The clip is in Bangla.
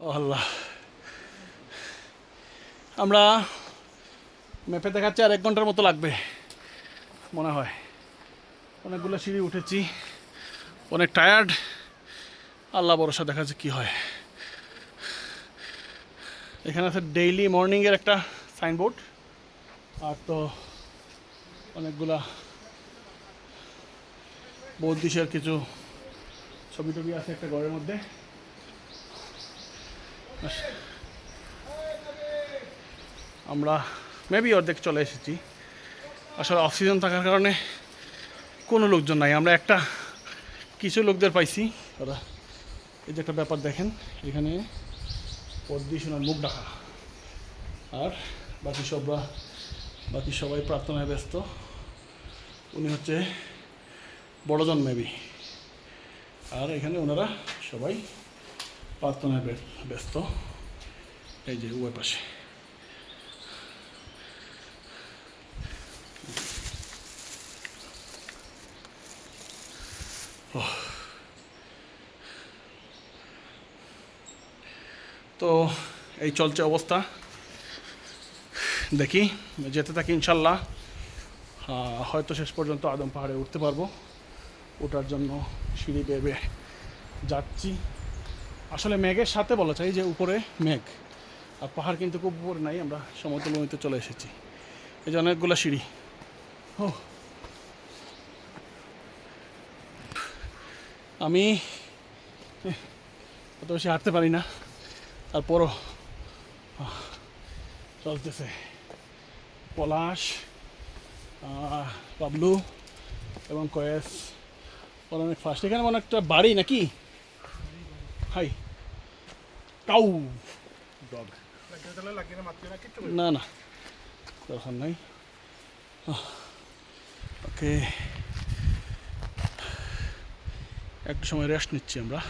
আল্লাহ। আমরা ম্যাপে দেখাচ্ছি আর এক ঘণ্টার মতো লাগবে, মনে হয়। অনেকগুলো সিঁড়ি উঠেছি, অনেক টায়ার্ড আল্লাহ ভরসা দেখা যাচ্ছে কী হয়। এখানে আছে ডেইলি মর্নিংয়ের একটা সাইনবোর্ড আর তো অনেকগুলা বৌদ্ধিসের কিছু ছবি টবি আছে একটা ঘরের মধ্যে। আমরা মেবি অর্ধেক চলে এসেছি। আসলে অক্সিজেন থাকার কারণে কোনো লোকজন নাই। আমরা একটা কিছু লোকদের পাইছি। ওরা এই যে একটা ব্যাপার দেখেন, এখানে পদ্মী সোনার মুখ ডাকা। আর বাকি সবরা, বাকি সবাই প্রার্থনায় ব্যস্ত। উনি হচ্ছে বড়জন মেবি আর এখানে ওনারা সবাই প্রার্থনায় ব্য- ব্যস্ত এই যে উভয় পাশে তো এই চলছে অবস্থা দেখি যেতে থাকি ইনশাল্লাহ হয়তো শেষ পর্যন্ত আদম পাহাড়ে উঠতে পারব ওঠার জন্য সিঁড়ি বেয়ে যাচ্ছি আসলে মেঘের সাথে বলা চাই যে উপরে মেঘ, আর পাহাড় কিন্তু খুব উপরে নাই, আমরা সমতল ভূমিতে চলে এসেছি। এই যে অনেকগুলো সিঁড়ি। ও। আমি অত বেশি হাঁটতে পারি না, তারপরও চলতেছে। পলাশ বাবলু এবং কয়েস। অনেক ফার্স্ট এখানে একটা বাড়ি নাকি? হাই কাউ ডগ না না দরকার নাই ওকে একটু সময় রেস্ট নিচ্ছি আমরা।